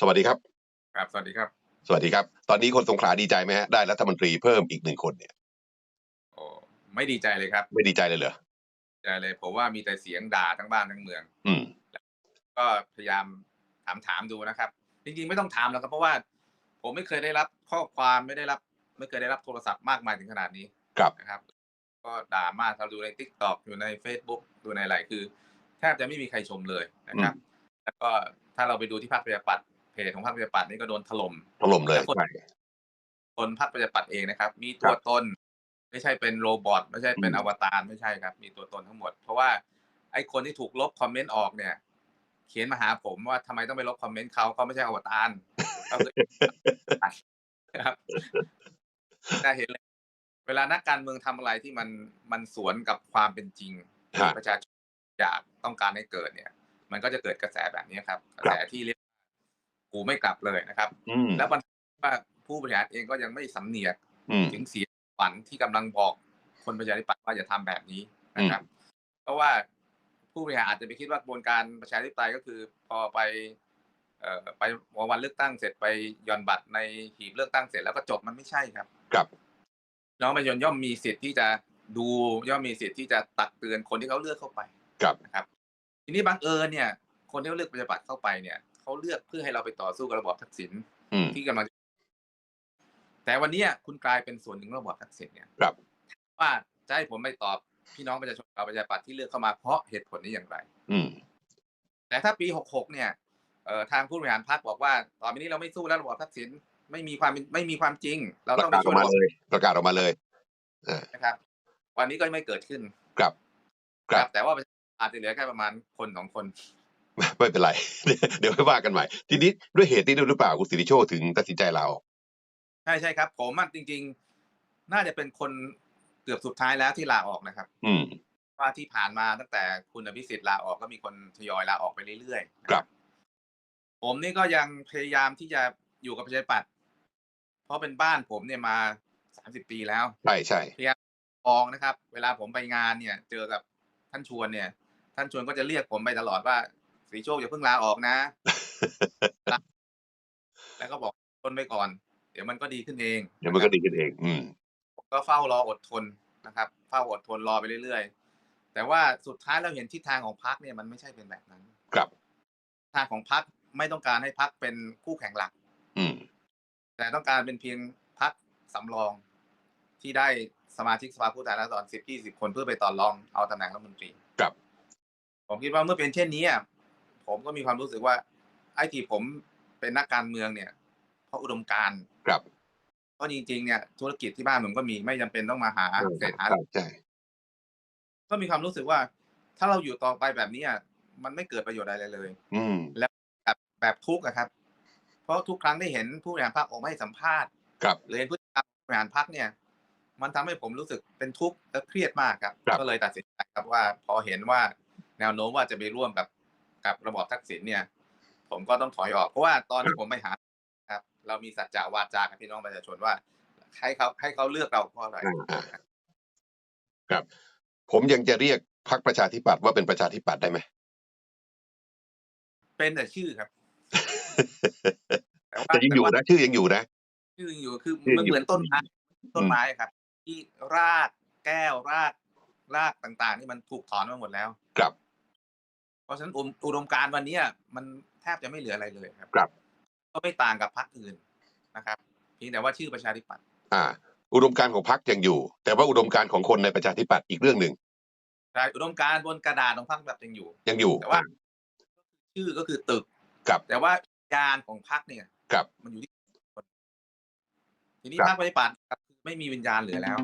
สวัสดีครับ ครับ สวัสดีครับ สวัสดีครับ ตอนนี้คนสงขลาดีใจไหมฮะ ได้รัฐมนตรีเพิ่มอีกหนึ่งคนเนี่ย โอ้ไม่ดีใจเลยครับ ไม่ดีใจเลยเหรอใจเลยผมว่ามีแต่เสียงด่าทั้งบ้านทั้งเมือง อืม ก็พยายามถามถามดูนะครับ จริงๆไม่ต้องถามแล้วครับ เพราะว่า ผมไม่เคยได้รับข้อความไม่ได้รับ ไม่เคยได้รับโทรศัพท์มากมายถึงขนาดนี้ ครับนะครับ ก็ด่ามากเราดูใน t ิ k t o k อยู่ใน Facebook ดูในอะไรคือแทบจะไม่มีใครชมเลยนะครับ แล้วก็ถ้าเราไปดูที่พรรคประชาธิปัตย์ เพจของพรรคประชาธิปัตย์นี่ก็โดนถล่มถล่มเลยแล้วคนใช่คนพรรคประชาธิปัตย์เองนะครับ มีตัวตน ไม่ใช่เป็นโรบอทไม่ใช่เป็นอืมอวตารไม่ใช่ครับ มีตัวตนทั้งหมด เพราะว่าไอ้คนที่ถูกลบคอมเมนต์ออกเนี่ย เขียนมาหาผมว่าทำไมต้องไปลบคอมเมนต์เขาเขาไม่ใช่อวตารเขาคือครับได้เห็นเลยเวลานักการเมืองทำอะไรที่มันมันสวนกับความเป็นจริงที่ฮะประชาชนอยากต้องการให้เกิดเนี่ย มันก็จะเกิดกระแสแบบนี้ครับกระแสที่เรียกว่า กูไม่กลับเลยนะครับอืมแล้วมันว่าผู้บริหารเองก็ยังไม่สำเนียกอืมถึงเสียงฝันที่กำลังบอกคนประชาธิปัตย์ว่าอย่าทำแบบนี้นะครับ เพราะว่าผู้บริหารอาจจะไปคิดว่ากระบวนการประชาธิปไตยก็คือ พอไปเอ่อไปวันเลือกตั้งเสร็จไปหย่อนบัตรในหีบเลือกตั้งเสร็จแล้วก็จบมันไม่ใช่ครับ ครับ น้องประชาชนย่อมมีสิทธิ์ที่จะดูย่อมมีสิทธิ์ที่จะตักเตือนคนที่เขาเลือกเข้าไป ครับนะครับ ทีนี้บังเอิญเนี่ย คนที่เขาเลือกประชาธิปัตย์เข้าไปเนี่ย เขาเลือกเพื่อให้เราไปต่อสู้กับระบอบทักษิณอืมที่กำลัง แต่วันเนี้ยคุณกลายเป็นส่วนหนึ่งของระบอบทักษิณเนี่ยครับ ว่าจะให้ผมไปตอบพี่น้องประชาชนชาวประชาธิปัตย์ที่เลือกเข้ามาเพราะเหตุผลนี้อย่างไร อืมแต่ถ้าปี66เนี่ยเอ่อทางผู้บริหารพรรคบอกว่าต่อไปนี้เราไม่สู้แล้วระบอบทักษิณไม่มีความเป็นไม่มีความจริง เราประต้องไปกาศอช่อวยกระมาบบเลยประกาศออกมาเลยอ่านะครับ วันนี้ก็ไม่เกิดขึ้นครับ ครับ แต่ว่าอาจจะเหลือแค่ประมาณคนสองคน ไม่เป็นไร เดี๋ยวค่อยว่ากันใหม่ ทีนี้ด้วยเหตุนี้ด้วยหรือเปล่าคุณสิริโชคถึงตัดสินใจลาออกใช่ใช่ครับ ผมอะจริง ๆ น่าจะเป็นคนเกือบสุดท้ายแล้วที่ลาออกนะครับ อืมว่าที่ผ่านมาตั้งแต่คุณอภิสิทธิ์ลาออกก็มีคนทยอยลาออกไปเรื่อยๆนะครับ ผมนี่ก็ยังพยายามที่จะอยู่กับประชาธิปัตย์เพราะเป็นบ้านผมเนี่ยมาสามสิบปีแล้วใช่ใช่มองนะครับ เวลาผมไปงานเนี่ย เจอกับท่านชวนเนี่ย ท่านชวนก็จะเรียกผมไปตลอดว่า สีโชคอย่าเพิ่งลาออกนะ แล้วก็บอกทนไปก่อน เดี๋ยวมันก็ดีขึ้นเอง เดี๋ยวมันก็ดีขึ้นเอง อืมผมก็เฝ้ารออดทนนะครับ เฝ้าอดทนรอไปเรื่อยๆ แต่ว่าสุดท้ายเราเห็นทิศทางของพรรคเนี่ยมันไม่ใช่เป็นแบบนั้น ครับ ทางของพรรคไม่ต้องการให้พรรคเป็นคู่แข่งหลัก อืม แต่ต้องการเป็นเพียงพรรคสำรองที่ได้สมาชิกสภาผู้แทนราษฎรสิบยี่สิบคนเพื่อไปต่อรองเอาตำแหน่งรัฐมนตรี ครับ ผมคิดว่าเมื่อเป็นเช่นนี้อะ ผมก็มีความรู้สึกว่า ไอ้ที่ผมเป็นนักการเมืองเนี่ย เพราะอุดมการณ์ครับเพราะจริงๆเนี่ยธุรกิจที่บ้านผมก็มีไม่จำเป็นต้องมาหาเศรษฐาครับใช่ก็มีความรู้สึกว่า ถ้าเราอยู่ต่อไปแบบนี้อะมันไม่เกิดประโยชน์อะไรเลย อืมแบบแบบทุกข์อะครับ เพราะทุกครั้งได้เห็นผู้บริหารพรรคออกมาให้สัมภาษณ์ครับหรือเห็นผู้บริหารพรรคเนี่ย มันทำให้ผมรู้สึกเป็นทุกข์และเครียดมากครับครับ ก็เลยตัดสินใจครับว่า พอเห็นว่าแนวโน้มว่าจะไปร่วมกับ กับระบอบทักษิณเนี่ย ผมก็ต้องถอยออกเพราะว่าตอนที่ผมไปหาครับ เรามีสัจจะวาจากับพี่น้องประชาชนว่า ให้เขาให้เขาเลือกเราเพราะอะไรอ่าครับ ผมยังจะเรียกพรรคประชาธิปัตย์ว่าเป็นประชาธิปัตย์ได้ไหมเป็นแต่ชื่อครับแต่ว่าแต่ยังอยู่นะชื่อยังอยู่นะชื่อยังอยู่คือชื่อมันอยู่เหมือนต้นไม้ต้นไม้ครับ ที่รากแก้วรากรากต่าง ๆ นี่มันถูกถอนมาหมดแล้ว ครับเพ ราะฉะนั้นอุดมอุดมการณ์วันเนี้ยมันแทบจะไม่เหลืออะไรเลยครับครับ ก็ไม่ต่างกับพรรคอื่นนะครับเพียงแต่ว่าชื่อประชาธิปัตย์อ่า อุดมการณ์ของพรรคยังอยู่ แต่ว่าอุดมการณ์ของคนในประชาธิปัตย์อีกเรื่องหนึ่งใช่อุดมการณ์บนกระดาษของพรรคแบบยังอยู่ ยังอยู่แต่ว่า ชื่อก็คือตึกครับ แต่ว่าญาณของพรรคเนี่ยครับมันอยู่ที่คนทีนี้ครับพรรคประชาธิปัตย์ครับไม่มีวิญญาณเหลือแล้ว